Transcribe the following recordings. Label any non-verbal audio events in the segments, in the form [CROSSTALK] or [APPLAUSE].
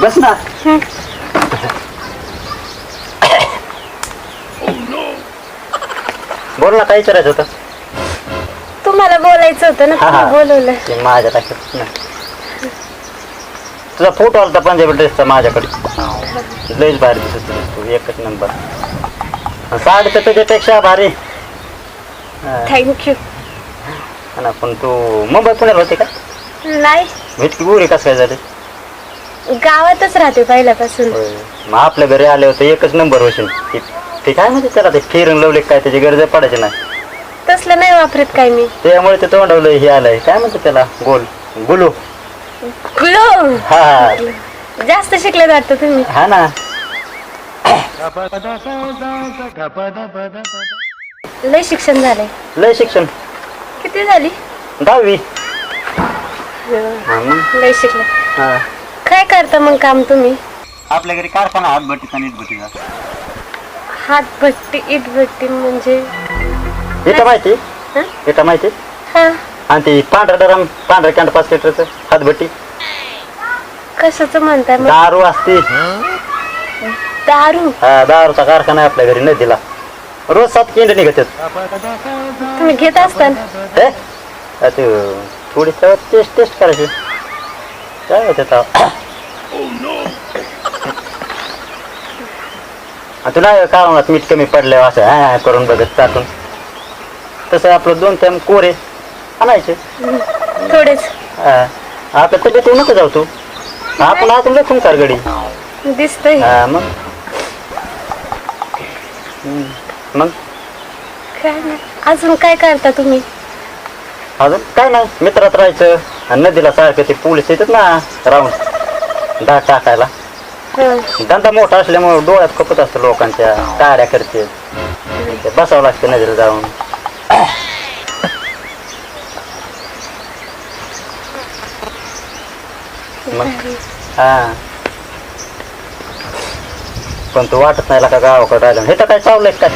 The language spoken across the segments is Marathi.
बस ना. बोल ना काय विचारायचं होतं? तुम्हाला बोलायचं होतं ना हा, हा. तुम्ही बोलवलं. ते माझ्या लक्षात नाही. तुझा फोटो आला होता पंजाबी ड्रेसचा माझ्याकडे. लयच भारी दिसत होतीस तू एकच नंबर आणि साडी तर तुझ्यापेक्षा भारी. हा, थँक्यू ना पण तू मुंबई पुण्याला होते का? नाही. इतकी गोरी कसं काय झाली? गावातच राहते पहिल्यापासून. मग आपल्या घरी आले होते एकच नंबर होशील. ते- ते काय म्हणजे त्याला ते फिरून लावले काय त्याची गरज पडायची नाही. तसलं नाही वापरत काय मी. त्यामुळे ते तोंडवलं हे आलंय. काय म्हणते त्याला? गोल. गुलू. ग्लो! हा. हा जास्त शिकले वाटतं तुम्ही. हा ना. लय शिक्षण झालंय. लय शिक्षण. किती झाली? दहावी. हा, मग लय शिकले. हा. काय करता मग काम तुम्ही? आपल्या घरी कारखाना हातभट्टीचा नीटभट्टीचा हात भट्टी इट भट्टी म्हणजे? इथं माहिती? हं? इथं माहिती? हा. आणि ती पांढरा डरम पांढरा कॅन्ट पाच लिटरचं हातभट्टी. कशाच म्हणताय मग? दारू असते. दारू? हा दारूचा कारखाना आहे आपल्या घरी नदीला. रोज सात किंड निघतात तुम्ही घेत असताना हे? ते थोडी टेस्ट टेस्ट करायची. काय होते तुला काळात मीठ कमी पडले असं हा करून बघत चाटून. तसं आपलं दोन थेंब कोरे आणायचे. थोडेच. हा. आपल्या तब्येत नको जाऊ तू. आपण आतून लय खून गडी. दिसतंय. हा मग. हम्म. मग? काय नाही. अजून काय करता तुम्ही? अजून काय नाही. मित्रात राहायचं. आणि नदीला सारखं ते पोलीस येतात ना राहून. डाग टाकायला. धंदा मोठा असल्यामुळे डोळ्यात खपत असतं लोकांच्या काड्या करते. ते बसावं लागतं नदीला जाऊन. मग? हा. पण तू वाटत नाही का गावाकडे राहिलं हे तर काय चावलंय काय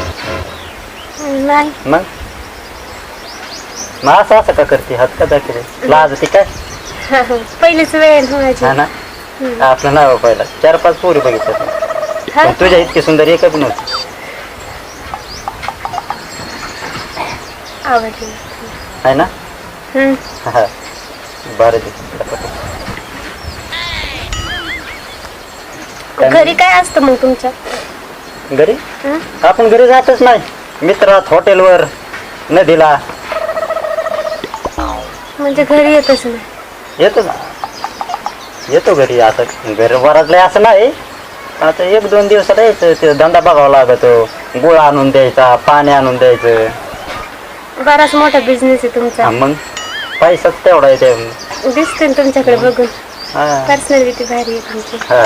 नाही. मग? मग असं असं का करते? हात का दाखले लाज ती काय? पहिलीच वेळ हा ना? आपलं नाव पहिला. चार पाच पोरी बघितल्या? पण तुझ्या इतकी सुंदर एक पण नव्हती आहे ना? हं. बरं घरी काय असतं मग तुमच्या घरी? आपण घरी जातच नाही. मित्रात हॉटेलवर नदीला. म्हणजे घरी येतच नाही. येतो ना येतो घरी. आता घर वरातलं असं नाही. आता एक दोन दिवसात यायचं ते धंदा बघावा लागतो. गुळ आणून द्यायचा पाणी आणून द्यायचं. बराच मोठा बिझनेस आहे तुमचा. हा, मग पैसाच तेवढा येते दिसते ना तुमच्याकडे बघून. हा. पर्सनॅलिटी भारी आहे तुमची. हा.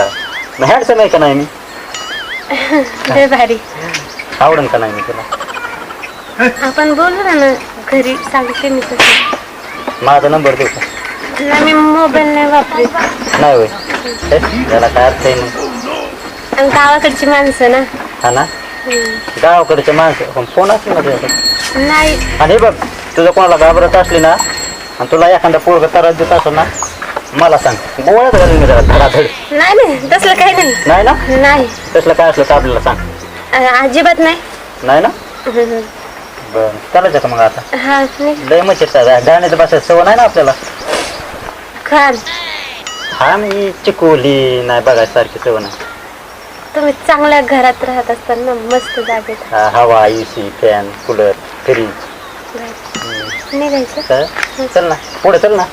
हँडसम आहे का नाही मी? [LAUGHS] लय भारी. आवडन का नाही मी तुला? आपण बोलू ना ना घरी सांगते मी तसं. माझा नंबर देऊ का? मी मोबाईल नाही वापरत नाही होय. हे, याला काय अर्थ आहे? मग आणि गावाकडची माणसं ना. हा ना. गावाकडचे माणसं? पण फोन असले ना तुझ्याकडे? नाही. आणि हे बघ तुझं कोणाला घाबरत असली ना आणि तुला एखादा पोरग त्रास देत असेल ना मला सांग. गोळ्यात घालून मी जरा धडाधड नाही नाही. तसलं काही नाही. नाही ना? नाही. तसलं काय असलं तर आपल्याला सांग. अ- अजिबात नाही. नाही ना? हं. बरं चालायचं का मग आता? हा नाही. लय मच्छर गाण्याचं बसायचं सवय नाही ना आपल्याला? खान हा मी चिकोली नाही बघायचं सारखी सवय नाही. तुम्ही चांगल्या घरात राहत असताना मस्त जागेत हा, हवा एसी फॅन कूलर फ्रीज. निघायचं? चल ना. पुढे चल ना.